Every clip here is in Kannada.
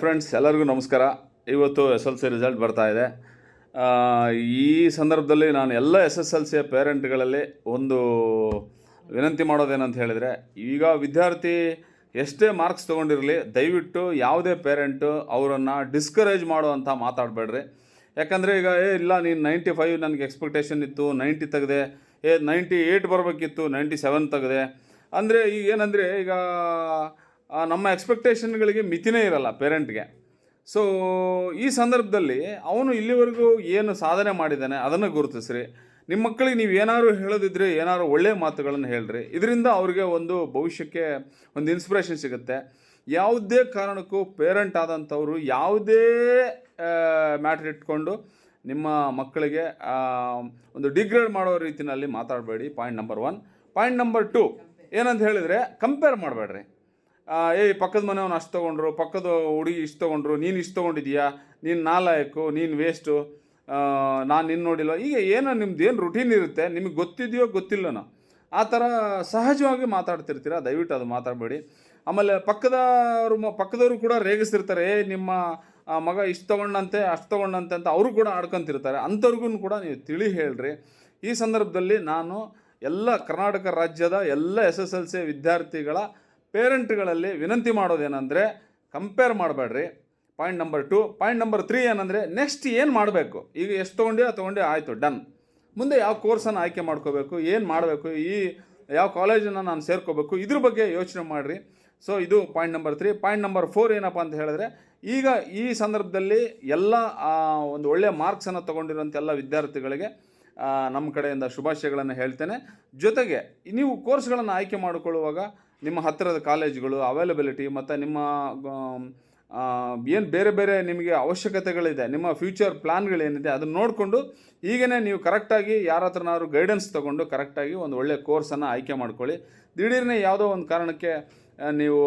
ಫ್ರೆಂಡ್ಸ್ ಎಲ್ಲರಿಗೂ ನಮಸ್ಕಾರ. ಇವತ್ತು ಎಸ್ ಎಲ್ ಸಿ ರಿಸಲ್ಟ್ ಬರ್ತಾ ಇದೆ. ಈ ಸಂದರ್ಭದಲ್ಲಿ ನಾನು ಎಲ್ಲ ಎಸ್ ಎಸ್ ಎಲ್ ಸಿಯ ಪೇರೆಂಟ್ಗಳಲ್ಲಿ ಒಂದು ವಿನಂತಿ ಮಾಡೋದೇನಂತ ಹೇಳಿದರೆ, ಈಗ ವಿದ್ಯಾರ್ಥಿ ಎಷ್ಟೇ ಮಾರ್ಕ್ಸ್ ತೊಗೊಂಡಿರಲಿ, ದಯವಿಟ್ಟು ಯಾವುದೇ ಪೇರೆಂಟು ಅವರನ್ನು ಡಿಸ್ಕರೇಜ್ ಮಾಡುವಂಥ ಮಾತಾಡಬೇಡ್ರಿ. ಯಾಕಂದರೆ ಈಗ, ಏ, ಇಲ್ಲ, ನೀನು ನೈಂಟಿ ಫೈವ್ ನನಗೆ ಎಕ್ಸ್ಪೆಕ್ಟೇಷನ್ ಇತ್ತು ನೈಂಟಿ ತೆಗೆದೆ. ಏ ನೈಂಟಿ ಏಯ್ಟ್ ಬರಬೇಕಿತ್ತು ನೈಂಟಿ ಸೆವೆನ್ ತೆಗೆದೆ. ಅಂದರೆ ಈಗ ಏನಂದರೆ, ಈಗ ನಮ್ಮ ಎಕ್ಸ್ಪೆಕ್ಟೇಷನ್ಗಳಿಗೆ ಮಿತಿನೇ ಇರಲ್ಲ ಪೇರೆಂಟ್ಗೆ. ಸೊ ಈ ಸಂದರ್ಭದಲ್ಲಿ ಅವನು ಇಲ್ಲಿವರೆಗೂ ಏನು ಸಾಧನೆ ಮಾಡಿದ್ದಾನೆ ಅದನ್ನು ಗುರುತಿಸ್ರಿ. ನಿಮ್ಮ ಮಕ್ಕಳಿಗೆ ನೀವು ಏನಾದ್ರು ಹೇಳೋದಿದ್ರೆ ಏನಾದ್ರು ಒಳ್ಳೆಯ ಮಾತುಗಳನ್ನು ಹೇಳ್ರಿ. ಇದರಿಂದ ಅವ್ರಿಗೆ ಒಂದು ಭವಿಷ್ಯಕ್ಕೆ ಒಂದು ಇನ್ಸ್ಪಿರೇಷನ್ ಸಿಗುತ್ತೆ. ಯಾವುದೇ ಕಾರಣಕ್ಕೂ ಪೇರೆಂಟ್ ಆದಂಥವ್ರು ಯಾವುದೇ ಮ್ಯಾಟ್ರ್ ಇಟ್ಕೊಂಡು ನಿಮ್ಮ ಮಕ್ಕಳಿಗೆ ಒಂದು ಡಿಗ್ರೇಡ್ ಮಾಡೋ ರೀತಿಯಲ್ಲಿ ಮಾತಾಡಬೇಡಿ. Point number one point number two ಏನಂತ ಹೇಳಿದರೆ ಕಂಪೇರ್ ಮಾಡಬೇಡ್ರಿ. ಏಯ್, ಪಕ್ಕದ ಮನೆಯವನು ಅಷ್ಟು ತೊಗೊಂಡ್ರು, ಪಕ್ಕದ ಹುಡುಗಿ ಇಷ್ಟು ತೊಗೊಂಡ್ರು, ನೀನು ಇಷ್ಟು ತೊಗೊಂಡಿದ್ಯಾ? ನೀನು ನಾಲಾಯಕು ನೀನು ವೇಸ್ಟು ನಾನು ನಿನ್ನ ನೋಡಿಲ್ಲ. ಈಗ ಏನೋ ನಿಮ್ದು ಏನು ರುಟೀನ್ ಇರುತ್ತೆ, ನಿಮಗೆ ಗೊತ್ತಿದೆಯೋ ಗೊತ್ತಿಲ್ಲನೋ, ಆ ಥರ ಸಹಜವಾಗಿ ಮಾತಾಡ್ತಿರ್ತೀರ? ದಯವಿಟ್ಟು ಅದು ಮಾತಾಡಬೇಡಿ. ಆಮೇಲೆ ಪಕ್ಕದವರು ಪಕ್ಕದವರು ಕೂಡ ರೇಗಿಸ್ತಿರ್ತಾರೆ ಏ ನಿಮ್ಮ ಮಗ ಇಷ್ಟು ತೊಗೊಂಡಂತೆ, ಅಷ್ಟು ತೊಗೊಂಡಂತೆ ಅಂತ ಅವರು ಕೂಡ ಆಡ್ಕೊಂತಿರ್ತಾರೆ. ಅಂಥವ್ರಿಗೂ ಕೂಡ ನೀವು ತಿಳಿ ಹೇಳ್ರಿ. ಈ ಸಂದರ್ಭದಲ್ಲಿ ನಾನು ಎಲ್ಲ ಕರ್ನಾಟಕ ರಾಜ್ಯದ ಎಲ್ಲ ಎಸ್ ಎಸ್ ಎಲ್ ಸಿ ವಿದ್ಯಾರ್ಥಿಗಳ ಪೇರೆಂಟ್ಗಳಲ್ಲಿ ವಿನಂತಿ ಮಾಡೋದೇನೆಂದರೆ ಕಂಪೇರ್ ಮಾಡಬೇಡ್ರಿ. Point number two point number three ಏನಂದರೆ ನೆಕ್ಸ್ಟ್ ಏನು ಮಾಡಬೇಕು? ಈಗ ಎಷ್ಟು ತೊಗೊಂಡ್ಯೋ ತೊಗೊಂಡೆ ಆಯಿತು ಡನ್ ಮುಂದೆ ಯಾವ ಕೋರ್ಸನ್ನು ಆಯ್ಕೆ ಮಾಡ್ಕೋಬೇಕು, ಏನು ಮಾಡಬೇಕು, ಈ ಯಾವ ಕಾಲೇಜನ್ನು ನಾನು ಸೇರ್ಕೋಬೇಕು, ಇದ್ರ ಬಗ್ಗೆ ಯೋಚನೆ ಮಾಡಿರಿ. ಸೊ ಇದು point number three point number four ಏನಪ್ಪ ಅಂತ ಹೇಳಿದ್ರೆ, ಈಗ ಈ ಸಂದರ್ಭದಲ್ಲಿ ಎಲ್ಲ ಒಂದು ಒಳ್ಳೆಯ ಮಾರ್ಕ್ಸನ್ನು ತೊಗೊಂಡಿರೋಂಥ ಎಲ್ಲ ವಿದ್ಯಾರ್ಥಿಗಳಿಗೆ ನಮ್ಮ ಕಡೆಯಿಂದ ಶುಭಾಶಯಗಳನ್ನು ಹೇಳ್ತೇನೆ. ಜೊತೆಗೆ, ನೀವು ಕೋರ್ಸ್ಗಳನ್ನು ಆಯ್ಕೆ ಮಾಡಿಕೊಳ್ಳುವಾಗ ನಿಮ್ಮ ಹತ್ತಿರದ ಕಾಲೇಜುಗಳು ಅವೈಲಬಿಲಿಟಿ ಮತ್ತು ನಿಮ್ಮ ಏನು ಬೇರೆ ಬೇರೆ ನಿಮಗೆ ಅವಶ್ಯಕತೆಗಳಿದೆ, ನಿಮ್ಮ ಫ್ಯೂಚರ್ ಪ್ಲ್ಯಾನ್ಗಳೇನಿದೆ ಅದನ್ನು ನೋಡಿಕೊಂಡು ಈಗನೇ ನೀವು ಕರೆಕ್ಟಾಗಿ ಯಾರ ಹತ್ರನಾದ್ರು ಗೈಡೆನ್ಸ್ ತೊಗೊಂಡು ಕರೆಕ್ಟಾಗಿ ಒಂದು ಒಳ್ಳೆಯ ಕೋರ್ಸನ್ನು ಆಯ್ಕೆ ಮಾಡ್ಕೊಳ್ಳಿ. ದಿಢೀರ್ನೇ ಯಾವುದೋ ಒಂದು ಕಾರಣಕ್ಕೆ ನೀವು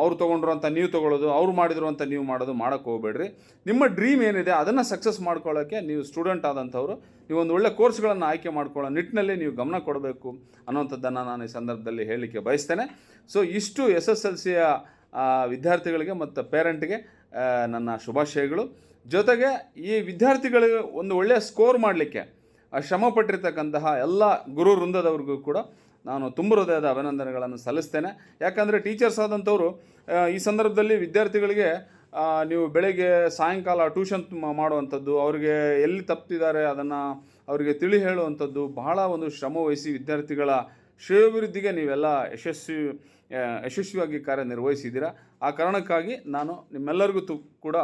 ಅವ್ರು ತೊಗೊಂಡ್ರು ಅಂತ ನೀವು ತೊಗೊಳ್ಳೋದು, ಅವ್ರು ಮಾಡಿದ್ರು ಅಂತ ನೀವು ಮಾಡೋದು ಮಾಡೋಕ್ಕೆ ಹೋಗಬೇಡ್ರಿ. ನಿಮ್ಮ ಡ್ರೀಮ್ ಏನಿದೆ ಅದನ್ನು ಸಕ್ಸಸ್ ಮಾಡ್ಕೊಳ್ಳೋಕ್ಕೆ ನೀವು ಸ್ಟೂಡೆಂಟ್ ಆದಂಥವ್ರು, ನೀವು ಒಂದು ಒಳ್ಳೆ ಕೋರ್ಸ್ಗಳನ್ನು ಆಯ್ಕೆ ಮಾಡ್ಕೊಳ್ಳೋ ನಿಟ್ಟಿನಲ್ಲಿ ನೀವು ಗಮನ ಕೊಡಬೇಕು ಅನ್ನೋಂಥದ್ದನ್ನು ನಾನು ಈ ಸಂದರ್ಭದಲ್ಲಿ ಹೇಳಲಿಕ್ಕೆ ಬಯಸ್ತೇನೆ. ಸೊ ಇಷ್ಟು ಎಸ್ ಎಸ್ ಎಲ್ ಸಿಯ ವಿದ್ಯಾರ್ಥಿಗಳಿಗೆ ಮತ್ತು ಪೇರೆಂಟ್ಗೆ ನನ್ನ ಶುಭಾಶಯಗಳು. ಜೊತೆಗೆ ಈ ವಿದ್ಯಾರ್ಥಿಗಳಿಗೆ ಒಂದು ಒಳ್ಳೆಯ ಸ್ಕೋರ್ ಮಾಡಲಿಕ್ಕೆ ಶ್ರಮಪಟ್ಟಿರ್ತಕ್ಕಂತಹ ಎಲ್ಲ ಗುರು ವೃಂದದವ್ರಿಗೂ ಕೂಡ ನಾನು ತುಂಬ ಹೃದಯದ ಅಭಿನಂದನೆಗಳನ್ನು ಸಲ್ಲಿಸ್ತೇನೆ. ಯಾಕಂದರೆ ಟೀಚರ್ಸ್ ಆದಂಥವರು ಈ ಸಂದರ್ಭದಲ್ಲಿ ವಿದ್ಯಾರ್ಥಿಗಳಿಗೆ ನೀವು ಬೆಳಗ್ಗೆ ಸಾಯಂಕಾಲ ಟ್ಯೂಷನ್ ಮಾಡುವಂಥದ್ದು, ಅವರಿಗೆ ಎಲ್ಲಿ ತಪ್ಪಿದ್ದಾರೆ ಅದನ್ನು ಅವರಿಗೆ ತಿಳಿ ಹೇಳುವಂಥದ್ದು ಬಹಳ ಒಂದು ಶ್ರಮವಹಿಸಿ ವಿದ್ಯಾರ್ಥಿಗಳ ಶ್ರೇಯೋಭಿವೃದ್ಧಿಗೆ ನೀವೆಲ್ಲ ಯಶಸ್ವಿ ಯಶಸ್ವಿಯಾಗಿ ಕಾರ್ಯನಿರ್ವಹಿಸಿದ್ದೀರಾ. ಆ ಕಾರಣಕ್ಕಾಗಿ ನಾನು ನಿಮ್ಮೆಲ್ಲರಿಗೂ ತು, ಕೂಡ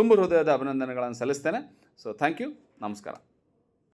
ತುಂಬ ಹೃದಯದ ಅಭಿನಂದನೆಗಳನ್ನು ಸಲ್ಲಿಸ್ತೇನೆ. ಸೊ ಥ್ಯಾಂಕ್ ಯು ನಮಸ್ಕಾರ.